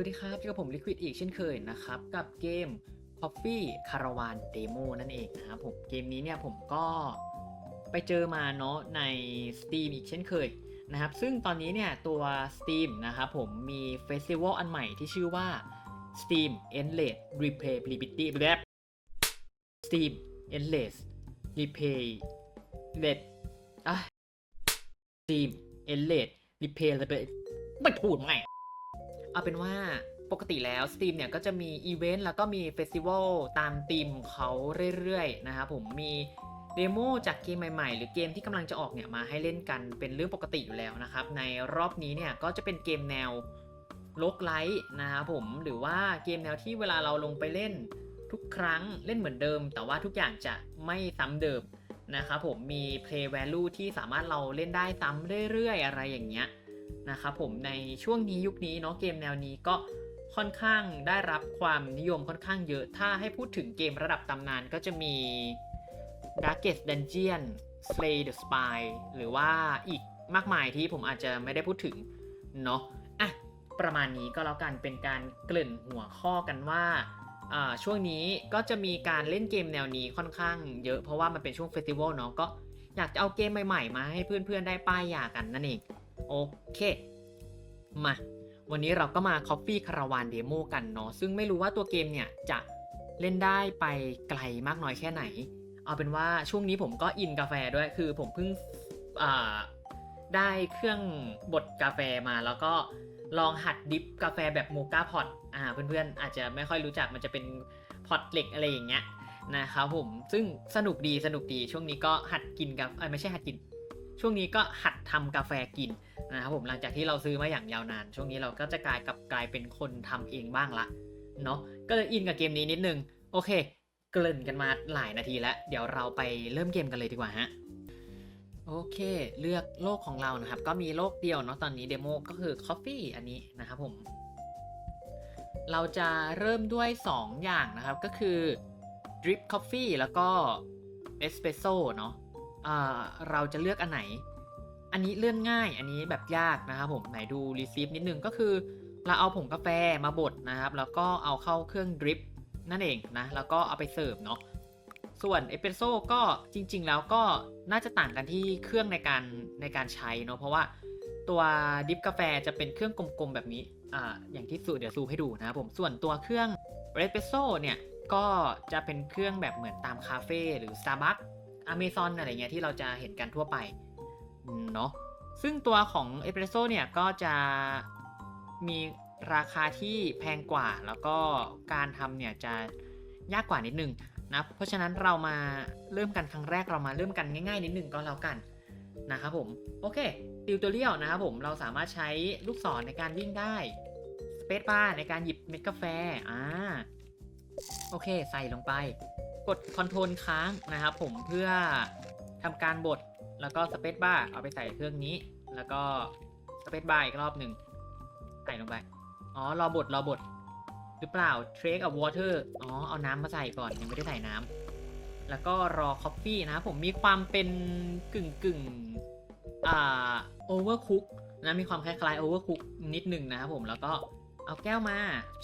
วัสดีครับอยู่กับผม Liquid อีกเช่นเคยนะครับ กับเกม Coffee Caravan Demo นั่นเองนะครับผมเกมนี้เนี่ยผมก็ไปเจอมาเนาะใน Steam อีกเช่นเคยนะครับ ซึ่งตอนนี้เนี่ยตัว Steam นะครับผมมีเฟสติวัลอันใหม่ที่ชื่อว่า Steam Endless Replayability แบบ Steam Endless Replay Let อะ Steam Endless Replayability ไม่พูดไง เอาเป็นว่าปกติแล้ว Steam เนี่ยก็จะมีอีเวนต์แล้วก็มีเฟสติวัลตามธีมของเขาเรื่อยๆนะครับผมมีเดโมจากเกมใหม่ๆ หรือเกมที่กำลังจะออกเนี่ยมาให้เล่นกันเป็นเรื่องปกติอยู่แล้วนะครับ ในรอบนี้เนี่ยก็จะเป็นเกมแนวโลกไลท์นะครับผมหรือว่าเกมแนวที่เวลาเราลงไปเล่นทุกครั้งเล่นเหมือนเดิม แต่ว่าทุกอย่างจะไม่ซ้ำเดิมนะครับผมมี play value ที่สามารถเราเล่นได้ซ้ำเรื่อยๆ อะไรอย่างเงี้ย นะครับผมในช่วงนี้ยุคนี้เนาะเกมแนวนี้ก็ค่อนข้างได้รับความนิยมค่อนข้างเยอะ ถ้าให้พูดถึงเกมระดับตำนานก็จะมี Darkest Dungeon Slay the Spy หรือว่าอีกมากมายที่ผมอาจจะไม่ได้พูดถึงเนาะอะประมาณนี้ก็แล้วกันเป็นการเกริ่นหัวข้อกันว่าอ่าช่วงนี้ก็จะมีการเล่นเกมแนวนี้ค่อนข้างเยอะเพราะว่ามันเป็นช่วงเฟสติวัลเนาะก็อยากจะเอาเกมใหม่ๆ มาให้เพื่อนๆได้ป้ายยากันนั่นเอง โอเค มา วันนี้เราก็มา Coffee Caravan Demo กันเนาะ ซึ่งไม่รู้ว่าตัวเกมเนี่ยจะเล่นได้ไปไกลมากน้อยแค่ไหน เอาเป็นว่าช่วงนี้ผมก็อินกาแฟด้วย คือผมเพิ่งได้เครื่องบดกาแฟมาแล้วก็ลองหัดดิฟกาแฟแบบโมกาพอตอ่าเพื่อนๆอาจจะไม่ค่อยรู้จักมันจะเป็นพอตเหล็กอะไรอย่างเงี้ยนะครับผมซึ่งสนุกดีสนุกดีช่วงนี้ก็หัดกินกาแฟไม่ใช่หัดกิน ช่วงนี้ก็หัดทำกาแฟกินนะครับผมหลังจากที่เราซื้อมาอย่างยาวนาน ช่วงนี้เราก็จะกลายกับกลายเป็นคนทำเองบ้างละเนาะก็เลยอินกับเกมนี้นิดนึง โอเค เกริ่นกันมาหลายนาทีแล้ว เดี๋ยวเราไปเริ่มเกมกันเลยดีกว่าฮะโอเค เลือกโลกของเรานะครับ ก็มีโลกเดียวเนาะตอนนี้เดโมก็คือ Coffee อันนี้นะครับผม เราจะเริ่มด้วย 2 อย่างนะครับก็คือ Drip Coffee แล้วก็ Espresso เนาะ เราจะเลือกอันไหน อันนี้เลื่อนง่าย อันนี้แบบยากนะครับผมไหนดูรีซีฟนิดนึงก็คือ เราเอาผงกาแฟมาบดนะครับ แล้วก็เอาเข้าเครื่องดริปนั่นเองนะ แล้วก็เอาไปเสิร์ฟเนาะส่วนเอสเปรสโซ่ก็จริง ๆ แล้วก็น่าจะต่างกันที่เครื่องในการในการใช้เนาะเพราะว่าตัวดริปกาแฟจะเป็นเครื่องกลมๆแบบนี้อ่าอย่างที่สูเดี๋ยวซูให้ดูนะครับผมส่วนตัวเครื่องเอสเปรสโซ่เนี่ยก็จะเป็นเครื่องแบบเหมือนตามคาเฟ่หรือ Starbucks Amazon อะไรเงี้ยที่เราจะเห็นกันทั่วไปเนาะซึ่งตัวของเอสเปรสโซ่เนี่ยก็จะมีราคาที่แพงกว่าแล้วก็การทำเนี่ยจะยากกว่านิดนึงนะเพราะฉะนั้นเรามาเริ่มกันครั้งแรกเรามาเริ่มกันง่ายๆนิดนึงก็แล้วกันนะครับผมโอเคติวตัวเรียลนะครับผมเราสามารถใช้ลูกศรในการวิ่งได้สเปซบาร์ในการหยิบเม็ดกาแฟอ่าโอเค ใส่ลงไป กดคอนโทรลค้างนะครับผมเพื่อทำการบดแล้วก็สเปซบาร์เอาไปใส่เครื่องนี้ แล้วก็สเปซบาร์อีกรอบหนึ่งใส่ลงไป อ๋อ รอบดรอบดหรือเปล่า Trake of Water อ๋อ เอาน้ำมาใส่ก่อน ยังไม่ได้ใส่น้ำ แล้วก็รอ Coffee นะครับผมมีความเป็นกึ่งกึ่งอ่า Overcook นะ มีความคล้ายๆ Overcook นิดหนึ่งนะครับผม แล้วก็เอาแก้วมา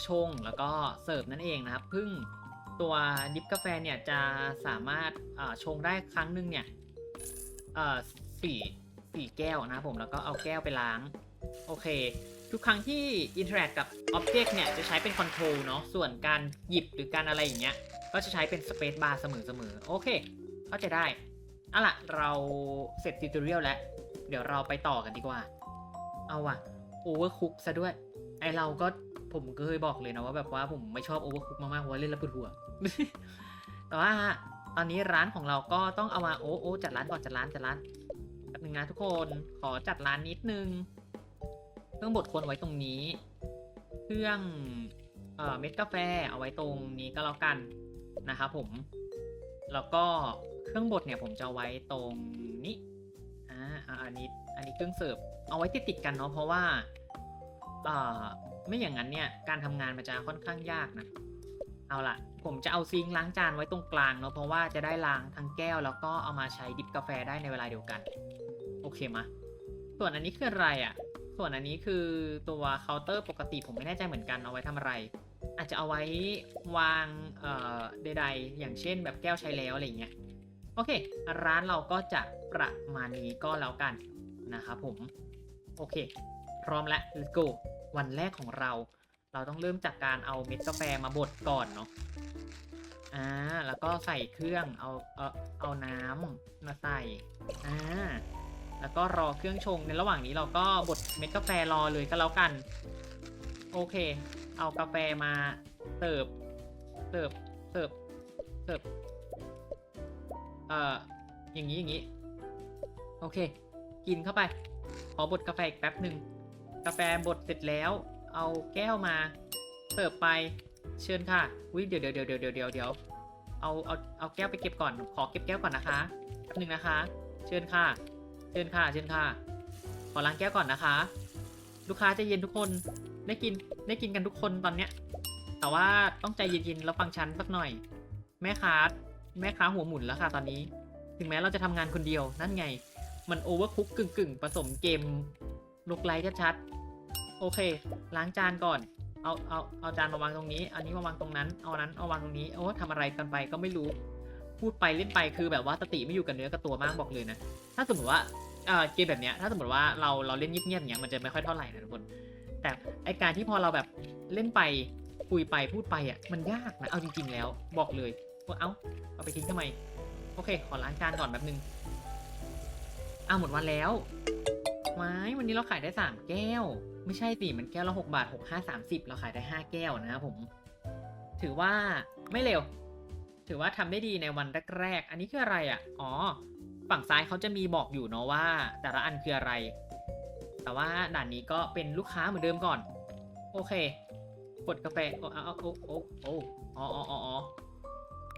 ชงแล้วก็เสิร์ฟนั่นเองนะครับ พึ่ง ตัวดิฟกาแฟเนี่ยจะสามารถชงได้ครั้งหนึ่งเนี่ยสี่สี่แก้วนะผมแล้วก็เอาแก้วไปล้าง โอเค ทุกครั้งที่อินเทอร์แอคกับอ็อบเจกต์เนี่ยจะใช้เป็นคอนโทรลเนาะส่วนการหยิบหรือการอะไรอย่างเงี้ยก็จะใช้เป็นสเปซบาร์เสมอๆโอเค เข้าใจได้เอาล่ะ เราเสร็จติวตอเรียลแล้ว เดี๋ยวเราไปต่อกันดีกว่า เอาว่ะโอเวอร์คุกซะด้วย ไอเราก็ผมก็เคยบอกเลยนะว่าแบบว่าผมไม่ชอบโอเวอร์คุกมากๆเพราะว่าเล่นแล้วปวดหัว แต่ว่าตอนนี้ร้านของเราก็ต้องเอามาโอ้โอ้จัดร้านก่อนจัดร้านจัดร้านแป๊บนึงนะทุกคนขอจัดร้านนิดนึงเครื่องบดคนไว้ตรงนี้ เครื่องเอ่อเม็ดกาแฟเอาไว้ตรงนี้ก็แล้วกันนะครับผม แล้วก็เครื่องบดเนี่ยผมจะไว้ตรงนี้อ่าอันนี้อันนี้เครื่องเสิร์ฟเอาไว้ติดติดกันเนาะเพราะว่าเอ่าไม่อย่างนั้นเนี่ยการทำงานมันจะค่อนข้างยากนะเอาละ ผมจะเอาซิงล้างจานไว้ตรงกลางเนาะเพราะว่าจะได้ล้างทั้งแก้ว แล้วก็เอามาใช้ดิบกาแฟได้ในเวลาเดียวกัน โอเคมาส่วนอันนี้คืออะไรอะ่ะ ส่วนอันนี้คือตัวเคาน์เตอร์ปกติผมไม่แน่ใจเหมือนกันเอาไว้ทำอะไร อาจจะเอาไว้วางเอ่อใดๆอย่างเช่น แบบแก้วใช้แล้วอะไรอย่างเงี้ยโอเค ร้านเราก็จะประมาณนี้ก็แล้วกันนะครับผม โอเค พร้อมแล้ว let's go วันแรกของเรา เราต้องเริ่มจากการเอาเม็ดกาแฟมาบดก่อนเนาะอ่าแล้วก็ใส่เครื่องเอาเออเอาน้ำมาใส่อ่าแล้วก็รอเครื่องชงในระหว่างนี้เราก็บดเม็ดกาแฟรอเลยก็แล้วกัน โอเค เอากาแฟมาเสิร์ฟเสิร์ฟเสิร์ฟเสิร์ฟเอ่ออย่างนี้อย่างนี้ โอเค กินเข้าไป ขอบดกาแฟอีกแป๊บหนึ่งกาแฟบดเสร็จแล้ว เอาแก้วมาเสิร์ฟไปเชิญค่ะอุ้ยเดี๋ยวเดี๋ยวเดี๋ยวเดี๋ยวเดี๋ยวเดี๋ยวเดี๋ยวเอาเอาเอาแก้วไปเก็บก่อน ขอเก็บแก้วก่อนนะคะแป๊บหนึ่งนะคะ เชิญค่ะ เชิญค่ะ เชิญค่ะ ขอล้างแก้วก่อนนะคะ ลูกค้าใจเย็นทุกคนได้กินได้กินกันทุกคนตอนเนี้ย แต่ว่าต้องใจเย็นๆแล้วฟังฉันสักหน่อย แม่ค้าแม่ค้าหัวหมุนแล้วค่ะตอนนี้ ถึงแม้เราจะทำงานคนเดียวนั่นไง มันโอเวอร์คุกกึ่งกึ่งๆผสมเกมลุกไลท์ชัดๆ โอเค ล้างจานก่อน เอาเอาเอาจานมาวางตรงนี้ อันนี้มาวางตรงนั้น เอานั้นเอาวางตรงนี้โอ้ทำอะไรกันไปก็ไม่รู้ พูดไปเล่นไปคือแบบว่าสติไม่อยู่กับเนื้อกับตัวมากบอกเลยนะ ถ้าสมมติว่าเอ่อเกมแบบเนี้ยถ้าสมมติว่าเราเราเล่นเงียบๆอย่างเงี้ยมันจะไม่ค่อยเท่าไหร่นะทุกคน แต่ไอการที่พอเราแบบเล่นไปคุยไปพูดไปอะมันยากนะเอาจริงๆแล้วบอกเลยว่าเอ้าเอาไปทิ้งทำไมโอเค ขอล้างจานก่อนแป๊บนึงอ้าวหมดวันแล้วไม้วันนี้เราขายได้สามแก้ว ไม่ใช่สิมันแก้วละหกบาทหกห้าสามสิบเราขายได้ห้าแก้วนะครับผม ถือว่าไม่เร็ว ถือว่าทำได้ดีในวันแรกๆ อันนี้คืออะไรอะ อ๋อ ฝั่งซ้ายเขาจะมีบอกอยู่เนาะว่า แต่ละอันคืออะไร แต่ว่าด่านนี้ก็เป็นลูกค้าเหมือนเดิมก่อน โอเค กดกาแฟโอ้เอาเอโอ้โอ้โอ้อ๋ออ๋ออ๋อ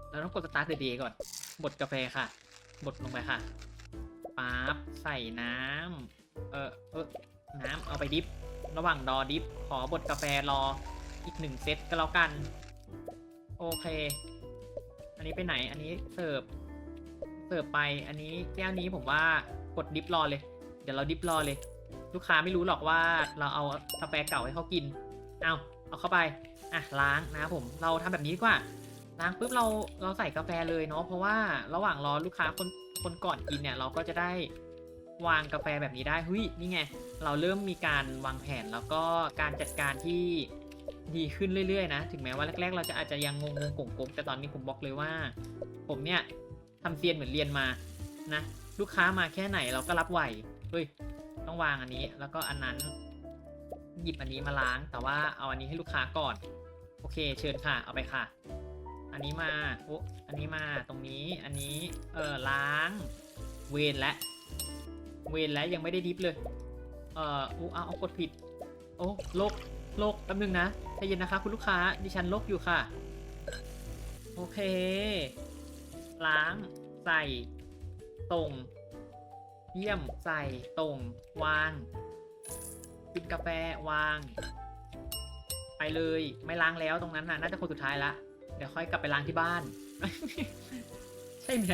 เราต้องกดสตาร์ทเดย์ก่อน บดกาแฟค่ะ บดลงไปค่ะปั๊บใส่น้ำเออเออน้ำเอาไปดิฟ ระหว่างรอดิฟ ขอบดกาแฟรออีกหนึ่งเซตก็แล้วกัน โอเค อันนี้ไปไหน อันนี้เสิร์ฟ เสิร์ฟไป อันนี้แก้วนี้ผมว่ากดดิฟรอเลย เดี๋ยวเราดิฟรอเลย ลูกค้าไม่รู้หรอกว่าเราเอากาแฟเก่าให้เขากิน เอาเอาเข้าไป อะล้างนะผม เราทำแบบนี้ดีกว่า ล้างปุ๊บเราเราใส่กาแฟเลยเนาะ เพราะว่าระหว่างรอลูกค้าคนคนก่อนกินเนี่ยเราก็จะได้ วางกาแฟแบบนี้ได้เฮ้ยนี่ไง เราเริ่มมีการวางแผนแล้วก็การจัดการที่ดีขึ้นเรื่อยๆนะ ถึงแม้ว่าแรก ๆ เราจะอาจจะยังงงๆกงแต่ตอนนี้ผมบอกเลยว่า ผมเนี่ยทำเซียนเหมือนเรียนมานะลูกค้ามาแค่ไหนเราก็รับไหวเฮ้ยต้องวางอันนี้แล้วก็อันนั้นหยิบอันนี้มาล้าง แต่ว่าเอาอันนี้ให้ลูกค้าก่อน โอเค เชิญค่ะ เอาไปค่ะ อันนี้มาโอ้อันนี้มาตรงนี้ อันนี้ เออล้าง เวนและ เวนแล้วยังไม่ได้ดิฟเลย เอ่ออู้เอาเอากดผิด โอ้โลกโลกแป๊บนึงนะใจเย็นนะคะคุณลูกค้า ดิฉันโลกอยู่ค่ะ โอเค ล้าง ใส่ ตรง เยี่ยม ใส่ ตรง วาง กินกาแฟ วาง ไปเลย ไม่ล้างแล้วตรงนั้นน่ะ น่าจะคนสุดท้ายละ เดี๋ยวค่อยกลับไปล้างที่บ้าน ใช่ไหม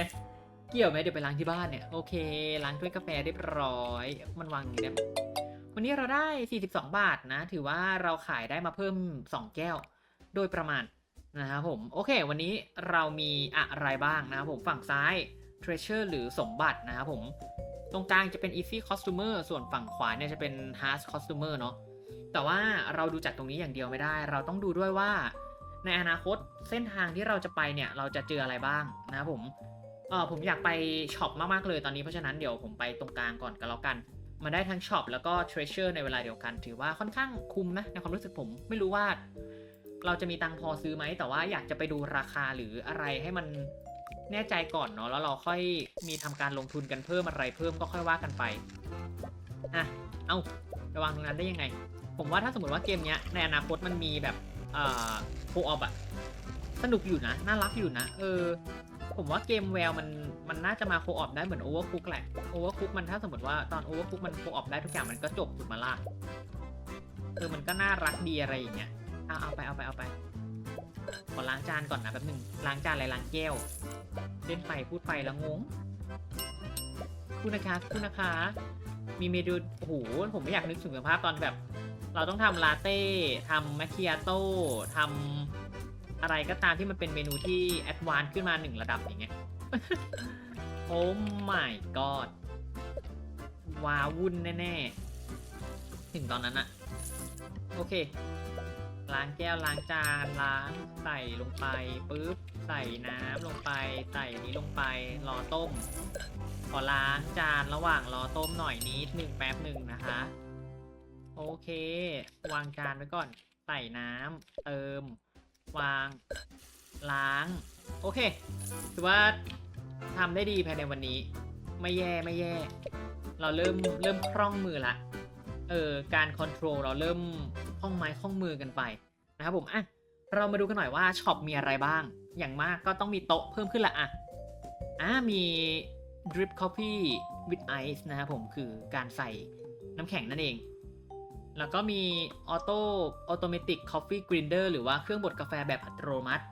เกี่ยวไหมเดี๋ยวไปล้างที่บ้านเนี่ยโอเคล้างถ้วยกาแฟเรียบร้อย มันวางอย่างนี้ได้วันนี้เราได้ 42 บาทนะ ถือว่าเราขายได้มาเพิ่ม 2 แก้ว โดยประมาณนะครับผม โอเค วันนี้เรามีอะไรบ้างนะครับผม ฝั่งซ้าย treasure หรือสมบัตินะครับผม ตรงกลางจะเป็น easy customer ส่วนฝั่งขวาเนี่ยจะเป็น hard customer เนาะ แต่ว่าเราดูจากตรงนี้อย่างเดียวไม่ได้ เราต้องดูด้วยว่า ในอนาคตเส้นทางที่เราจะไปเนี่ย เราจะเจออะไรบ้างนะครับผม เออผมอยากไปช็อปมากๆเลยตอนนี้เพราะฉะนั้นเดี๋ยวผมไปตรงกลางก่อนก็แล้วกันมาได้ทั้งช็อปแล้วก็ treasure ในเวลาเดียวกัน ถือว่าค่อนข้างคุ้มนะในความรู้สึกผมไม่รู้ว่าเราจะมีตังพอซื้อไหม แต่ว่าอยากจะไปดูราคาหรืออะไรให้มันแน่ใจก่อนเนาะแล้วเราค่อยมีทำการลงทุนกันเพิ่มอะไรเพิ่มก็ค่อยว่ากันไปอะเอาระวังตรงนั้นได้ยังไง ผมว่าถ้าสมมติว่าเกมเนี้ยในอนาคตมันมีแบบเอ่อโคออปอะสนุกอยู่นะ น่ารักอยู่นะ เออ ผมว่าเกมแววมันมันน่าจะมาโคออปได้เหมือนโอเวอร์คุกแหละโอเวอร์คุกมันถ้าสมมติว่าตอนโอเวอร์คุกมันโคออปได้ทุกอย่างมันก็จบถูกมาล่ะเออมันก็น่ารักดีอะไรอย่างเงี้ยเอาเอาไปเอาไปเอาไปขอล้างจานก่อนนะแป๊บหนึ่งล้างจานอะไรล้างแก้วเล่นไปพูดไปแล้วงงคุณนะคะคุณนะคะ มีมีเมนูโอ้โหผมไม่อยากนึกถึงสภาพตอนแบบ เราต้องทำลาเต้ทำแมคคิอาโต้ทำ อะไรก็ตามที่มันเป็นเมนูที่แอดวานซ์ขึ้นมาหนึ่งระดับอย่างเงี้ย โอ้ my god ว้าวุ่นแน่ๆ ถึงตอนนั้นอะโอเค ล้างแก้วล้างจานล้างใส่ลงไปปุ๊บใส่น้ำลงไปใส่นี้ลงไปรอต้ม ขอล้างจานระหว่างรอต้มหน่อยนิดหนึ่งแป๊บหนึ่งนะคะ โอเค วางจานไว้ก่อน ใส่น้ำเติม วาง ล้าง โอเค ถือว่าทำได้ดีภายในวันนี้ ไม่แย่ไม่แย่ เราเริ่มเริ่มคล่องมือละ เออ การคอนโทรลเราเริ่มคล่องไม้คล่องมือกันไปนะครับผมอะเรามาดูกันหน่อยว่าช็อปมีอะไรบ้าง อย่างมากก็ต้องมีโต๊ะเพิ่มขึ้นละอะอะมี drip coffee with ice นะครับผมคือการใส่น้ำแข็งนั่นเอง แล้วก็มี auto automatic coffee grinder หรือว่าเครื่องบดกาแฟแบบอัตโนมัติ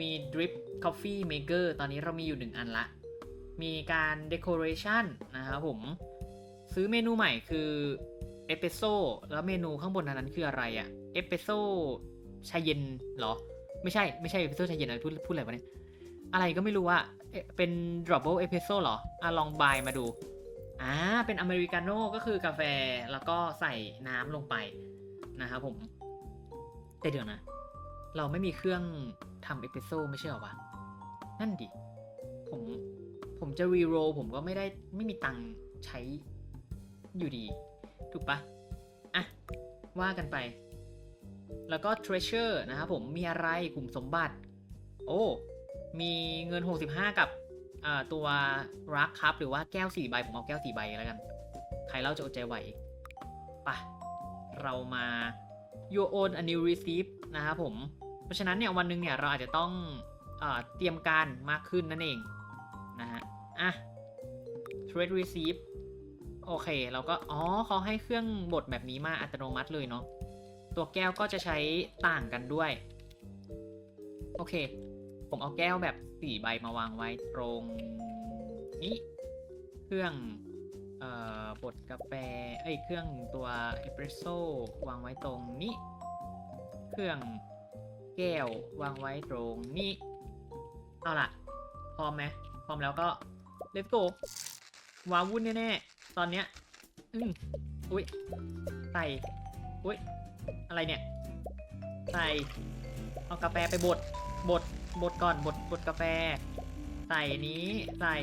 มี drip coffee maker ตอนนี้เรามีอยู่หนึ่งอันละ มีการ decoration นะครับผม ซื้อเมนูใหม่คือเอสเปโซ่แล้วเมนูข้างบนนั้นคืออะไรอะเอสเปโซ่ชาเย็นเหรอ ไม่ใช่ไม่ใช่เอสเปโซ่ชาเย็นอะไรพูดพูดอะไรวะเนี่ยอะไรก็ไม่รู้อะเอ๊ะเป็น double espresso เหรออะลองบายมาดู อ่าเป็นอเมริกาโน่ก็คือกาแฟแล้วก็ใส่น้ำลงไปนะครับผม แต่เดี๋ยวนะ เราไม่มีเครื่องทำเอสเปรสโซ่ไม่ใช่หรอวะ นั่นดิ ผมผมจะรีโรผมก็ไม่ได้ไม่มีตังค์ใช้อยู่ดี ถูกปะอะ ว่ากันไป แล้วก็ treasure นะครับผมมีอะไรกลุ่มสมบัติ โอ้ มีเงิน 65 กับอ่า ตัวรักครับหรือว่าแก้ว4ใบ ผมเอาแก้ว4ใบแล้วกัน ใครเล่าจะอดใจไหวปะเรามา your own a new receipt นะครับผม เพราะฉะนั้นเนี่ยวันหนึ่งเนี่ยเราอาจจะต้องอเตรียมการมากขึ้นนั่นเองนะฮะ อะ trade receipt โอเค เราก็ อ๋อเขาให้เครื่องบดแบบนี้มาอัตโนมัติเลยเนาะ ตัวแก้วก็จะใช้ต่างกันด้วย โอเค ผมเอาแก้วแบบ สี่ใบมาวางไว้ตรงนี้ เครื่องเอ่อบดกาแฟเอ้ยเครื่องตัวเอสเปรสโซ่วางไว้ตรงนี้ เครื่องแก้ววางไว้ตรงนี้ เอาล่ะ พร้อมไหมพร้อมแล้วก็ let's go ว้าวุ่นแน่ๆ ตอนเนี้ยอืมอุ้ยใส่อุ้ยอะไรเนี่ย ใส่ เอากาแฟไปบด บด บดก่อนบดบดกาแฟ ใส่นี้ใส่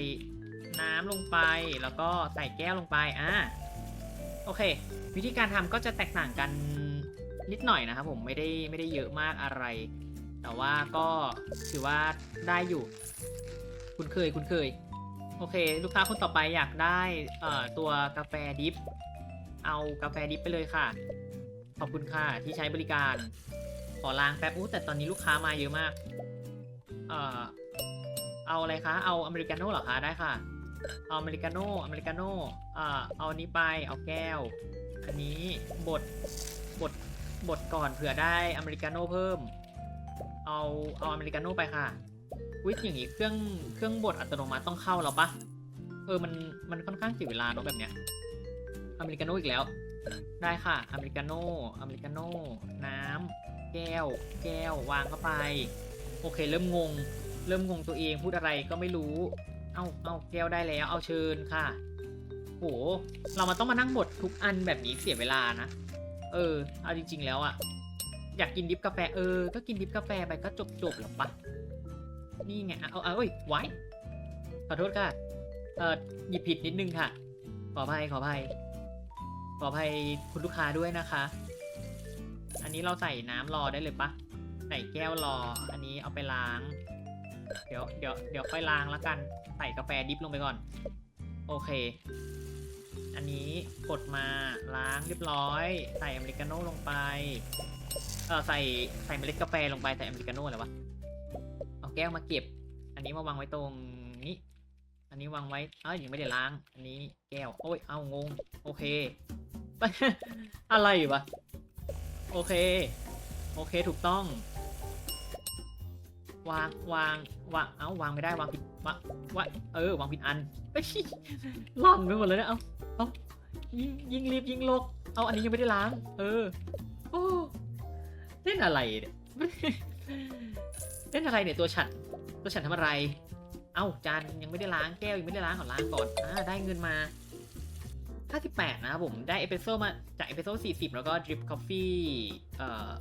น้ำลงไปแล้วก็ใส่แก้วลงไปอะโอเค วิธีการทำก็จะแตกต่างกันนิดหน่อยนะครับผมไม่ได้ไม่ได้เยอะมากอะไร แต่ว่าก็ถือว่าได้อยู่ คุณเคยคุณเคย โอเค ลูกค้าคนต่อไปอยากได้ตัวกาแฟดิฟเอากาแฟดิฟไปเลยค่ะ ขอบคุณค่ะที่ใช้บริการ ขอล้างแป๊บอู้แต่ตอนนี้ลูกค้ามาเยอะมาก เอ่อเอาอะไรคะ เอาอเมริกาโน่เหรอคะ ได้ค่ะ เอาอเมริกาโน่อเมริกาโน่อ่าเอาอันนี้ไป เอาแก้ว อันนี้บด บด บดก่อนเผื่อได้อเมริกาโน่เพิ่ม เอา เอาอเมริกาโน่ไปค่ะวิอย่างนี้เครื่อง เครื่องบดอัตโนมัติต้องเข้าแล้วปะเออ มัน มันค่อนข้างเสียเวลาเนอะแบบเนี้ย อเมริกาโน่อีกแล้ว ได้ค่ะ อเมริกาโน่ อเมริกาโน่ น้ำ แก้ว แก้ว วางเข้าไป โอเค เริ่มงง เริ่มงงตัวเองพูดอะไรก็ไม่รู้ เอ้าเอ้าแก้วได้แล้ว เอาเชิญค่ะโหเรามาต้องมานั่งบดทุกอันแบบนี้เสียเวลานะ เออ เอาจริง ๆ แล้วอะอยากกินดิฟกาแฟเออ ก็กินดิฟกาแฟไปก็จบจบๆแล้วปะนี่ไงเอาเอาเอ้ยไว้ขอโทษค่ะ เอ่อหยิบผิดนิดนึงค่ะ ขออภัยขออภัยขออภัยคุณลูกค้าด้วยนะคะ อันนี้เราใส่น้ำรอได้เลยปะ ใส่แก้วรอ อันนี้เอาไปล้าง เดี๋ยวเดี๋ยวเดี๋ยวค่อยล้างแล้วกัน ใส่กาแฟดิฟลงไปก่อน โอเค อันนี้กดมาล้างเรียบร้อย ใส่อเมริกาโน่ลงไป เออใส่ใส่เมล็ดกาแฟลงไปใส่อเมริกาโน่อะไรวะ เอาแก้วมาเก็บ อันนี้มาวางไว้ตรงนี้ อันนี้วางไว้เอ้ยยังไม่ได้ล้าง อันนี้แก้ว โอ้ย เอางง โอเค อะไรวะ โอเค โอเค ถูกต้อง วางวางวางเอ้าวางไม่ได้วางผิดวางวางเออวางผิดอันเอ้ล่อนไปหมดเลยนะเอ้าเอ้ายิงยิงรีบยิงลกเอาอันนี้ยังไม่ได้ล้าง เออโอ้เล่นอะไรเนี่ยเล่นอะไรเนี่ยตัวฉันตัวฉันทำอะไร เอ้าจานยังไม่ได้ล้างแก้วยังไม่ได้ล้างขอล้างก่อนอ่าได้เงินมา58นะครับผมได้เอเปโซมาจากเอสเปรสโซ40 แล้วก็ดริปกาแฟเอ่อ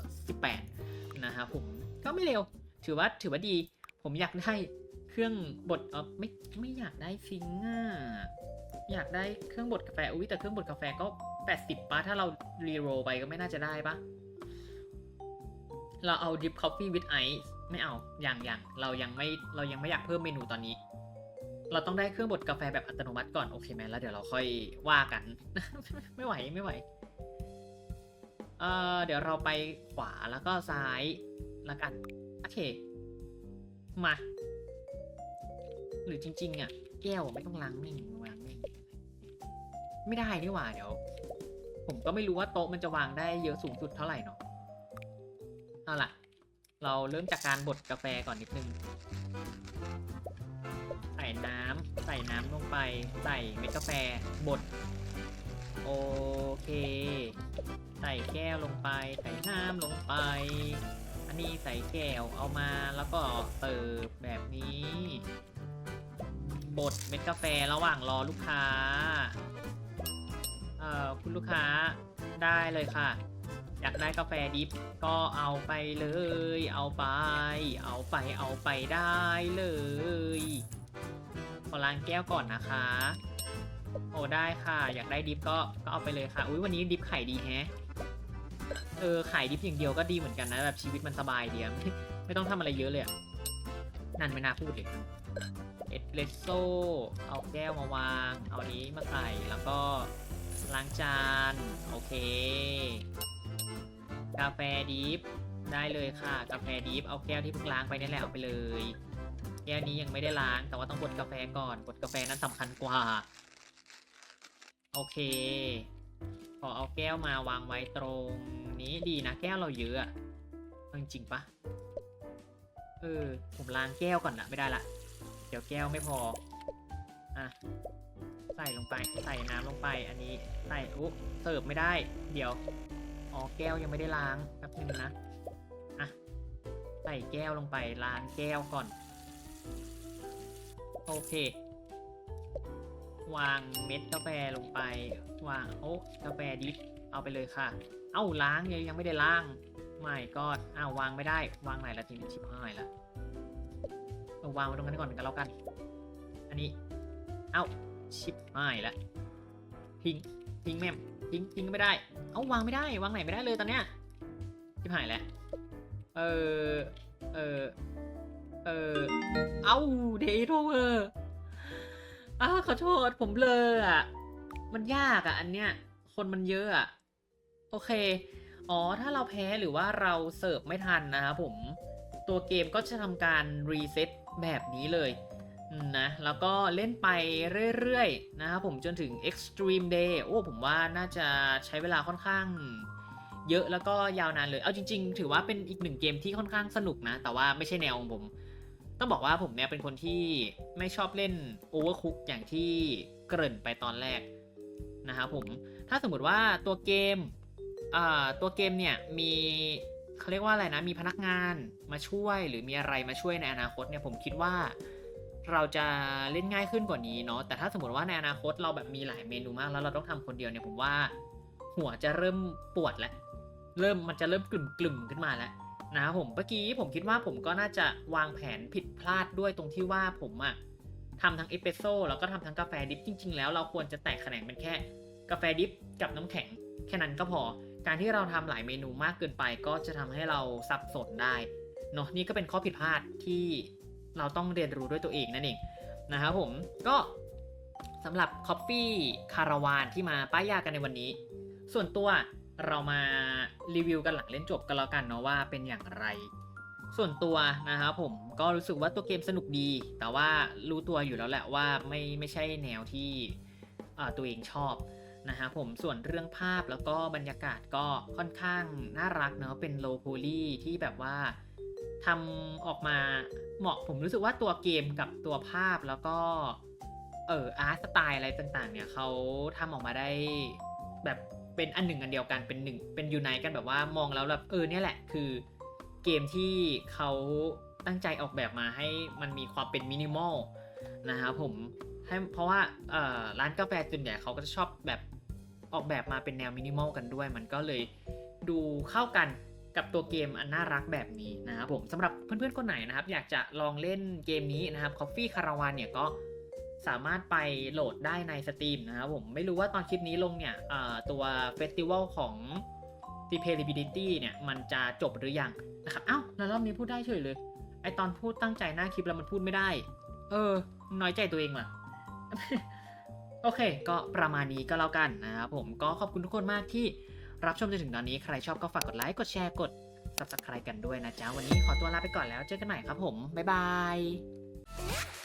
18นะครับผมก็ไม่เร็ว ถือว่าถือว่าดี ผมอยากได้เครื่องบดเออไม่ไม่อยากได้ฟิงเกอะอยากได้เครื่องบดกาแฟอุ้ยแต่เครื่องบดกาแฟก็ 80ปะถ้าเรารีโรลไปก็ไม่น่าจะได้ปะเราเอา drip coffee with ice ไม่เอาอย่างอย่างเรายังไม่เรายังไม่อยากเพิ่มเมนูตอนนี้ เราต้องได้เครื่องบดกาแฟแบบอัตโนมัติก่อนโอเคไหมแล้วเดี๋ยวเราค่อยว่ากัน ไม่ไหวไม่ไหวเออเดี๋ยวเราไปขวาแล้วก็ซ้ายแล้วกัน โอเค มา หรือจริง ๆ อะ แก้วไม่ต้องล้างนิ่งล้างนิ่งไม่ได้นี่หว่าเดี๋ยว ผมก็ไม่รู้ว่าโต๊ะมันจะวางได้เยอะสูงสุดเท่าไหร่เนาะเอาล่ะ เราเริ่มจากการบดกาแฟก่อนนิดนึง ใส่น้ำใส่น้ำลงไป ใส่เม็ดกาแฟบดโอเค ใส่แก้วลงไป ใส่น้ำลงไป อันนี้ใส่แก้วเอามาแล้วก็เติบแบบนี้ บดเม็ดกาแฟระหว่างรอลูกค้า เอ่อคุณลูกค้าได้เลยค่ะ อยากได้กาแฟดิฟก็เอาไปเลย เอาไป เอาไปเอาไปได้เลย ขอล้างแก้วก่อนนะคะ โอ้ได้ค่ะ อยากได้ดิฟก็ก็เอาไปเลยค่ะ อุ้ยวันนี้ดิฟไข่ดีแฮะ เออขายดิฟอย่างเดียวก็ดีเหมือนกันนะแบบชีวิตมันสบายดีอะไม่ไม่ต้องทำอะไรเยอะเลยอะนั่นไม่น่าพูดเลยเอสเปรสโซ่เอาแก้วมาวาง เอาอันนี้มาใส่แล้วก็ล้างจาน โอเค กาแฟดิฟได้เลยค่ะ กาแฟดิฟเอาแก้วที่เพิ่งล้างไปนี่แหละเอาไปเลย แก้วนี้ยังไม่ได้ล้างแต่ว่าต้องบดกาแฟก่อนบดกาแฟนั้นสำคัญกว่า โอเค ขอเอาแก้วมาวางไว้ตรง นี้ดีนะแก้วเราเยอะอะจริงปะเออ ผมล้างแก้วก่อนนะไม่ได้ละ เดี๋ยวแก้วไม่พอ อะ ใส่ลงไป ใส่น้ำลงไป อันนี้ ใส่อุ๊เสิร์ฟไม่ได้ เดี๋ยว อ๋อ แก้วยังไม่ได้ล้างแป๊บนึงนะ อะ ใส่แก้วลงไป ล้างแก้วก่อน โอเค วางเม็ดกาแฟลงไป วาง โอ้กาแฟดิฟเอาไปเลยค่ะ เอ้าล้างยังยังไม่ได้ล้างไม่ก็อ้าววางไม่ได้ วางไหนละทีนี้ชิบหายละเอาวางไว้ตรงนั้นก่อนกันแล้วกัน อันนี้ เอ้าชิบหายละทิ้งทิ้งแม่มทิ้งทิ้งไม่ได้ เอ้าวางไม่ได้ วางไหนไม่ได้เลยตอนเนี้ยชิบหายแล้วเออเออเออเอ้าเดโรเวอร์อ้าขอโทษผมเบลออะมันยากอะอันเนี้ยคนมันเยอะอะ โอเค อ๋อ ถ้าเราแพ้หรือว่าเราเสิร์ฟไม่ทันนะครับผม ตัวเกมก็จะทำการรีเซ็ตแบบนี้เลยนะ แล้วก็เล่นไปเรื่อยๆ นะครับผมจนถึง Extreme Day โอ้ ผมว่าน่าจะใช้เวลาค่อนข้างเยอะแล้วก็ยาวนานเลย เอาจริงๆ ถือว่าเป็นอีกหนึ่งเกมที่ค่อนข้างสนุกนะ แต่ว่าไม่ใช่แนวของผม ต้องบอกว่าผมเนี่ยเป็นคนที่ไม่ชอบเล่น Overcook อย่างที่เกริ่นไปตอนแรกนะครับผม ถ้าสมมติว่าตัวเกม ตัวเกมเนี่ยมีเขาเรียกว่าอะไรนะ มีพนักงานมาช่วยหรือมีอะไรมาช่วยในอนาคตเนี่ยผมคิดว่าเราจะเล่นง่ายขึ้นกว่านี้เนาะแต่ถ้าสมมติว่าในอนาคตเราแบบมีหลายเมนูมากแล้วเราต้องทำคนเดียวเนี่ยผมว่า หัวจะเริ่มปวดแล้วเริ่มมันจะเริ่มกลุ่มกลุ่มขึ้นมาแล้วนะครับผมเมื่อกี้ผมคิดว่าผมก็น่าจะวางแผนผิดพลาดด้วยตรงที่ว่าผมอะทำทั้งเอสเปรสโซ่แล้วก็ทำทั้งกาแฟดิฟจริง ๆ แล้วเราควรจะแตกแขนงเป็นแค่ กาแฟดิฟกับน้ำแข็งแค่นั้นก็พอ การที่เราทำหลายเมนูมากเกินไปก็จะทำให้เราสับสนได้เนาะนี่ก็เป็นข้อผิดพลาดที่เราต้องเรียนรู้ด้วยตัวเองนั่นเองนะครับผมก็สำหรับ Coffee คาราวานที่มาป้ายยากันในวันนี้ ส่วนตัวเรามารีวิวกันหลังเล่นจบกันแล้วกันเนาะว่าเป็นอย่างไร ส่วนตัวนะครับผมก็รู้สึกว่าตัวเกมสนุกดี แต่ว่ารู้ตัวอยู่แล้วแหละว่าไม่ไม่ใช่แนวที่อ่าตัวเองชอบ นะฮะผมส่วนเรื่องภาพแล้วก็บรรยากาศก็ค่อนข้างน่ารักเนาะเป็นโลโพลีที่แบบว่าทำออกมาเหมาะผมรู้สึกว่าตัวเกมกับตัวภาพแล้วก็เอออาร์ตสไตล์อะไรต่างๆ เนี่ยเขาทำออกมาได้แบบเป็นอันหนึ่งอันเดียวกันเป็นหนึ่งเป็นยูไนกันแบบว่ามองแล้วแบบเออเนี่ยแหละคือเกมที่เขาตั้งใจออกแบบมาให้มันมีความเป็นมินิมอลนะครับผม ให้เพราะว่าร้านกาแฟส่วนใหญ่เขาก็จะชอบแบบออกแบบมาเป็นแนวมินิมอลกันด้วย มันก็เลยดูเข้ากันกับตัวเกมอันน่ารักแบบนี้นะครับผมสำหรับเพื่อนๆคนไหนนะครับ อยากจะลองเล่นเกมนี้นะครับ Coffee Caravan เนี่ยก็สามารถไปโหลดได้ในสตรีมนะครับผมไม่รู้ว่าตอนคลิปนี้ลงเนี่ยตัวเฟสติวัลของ d e p a y a b i l i t y เนี่ยมันจะจบหรือยังนะครับเอ้าแล้วรอบนี้พูดได้เฉยเลย ไอตอนพูดตั้งใจหน้าคลิปแล้วมันพูดไม่ได้ เออ น้อยใจตัวเองว่ะ โอเค ก็ประมาณนี้ก็แล้วกันนะครับผมก็ขอบคุณทุกคนมากที่รับชมจนถึงตอนนี้ใครชอบก็ฝากกดไลค์กดแชร์กด subscribe กันด้วยนะจ๊ะ วันนี้ขอตัวลาไปก่อนแล้วเจอกันใหม่ครับผม บ๊ายบาย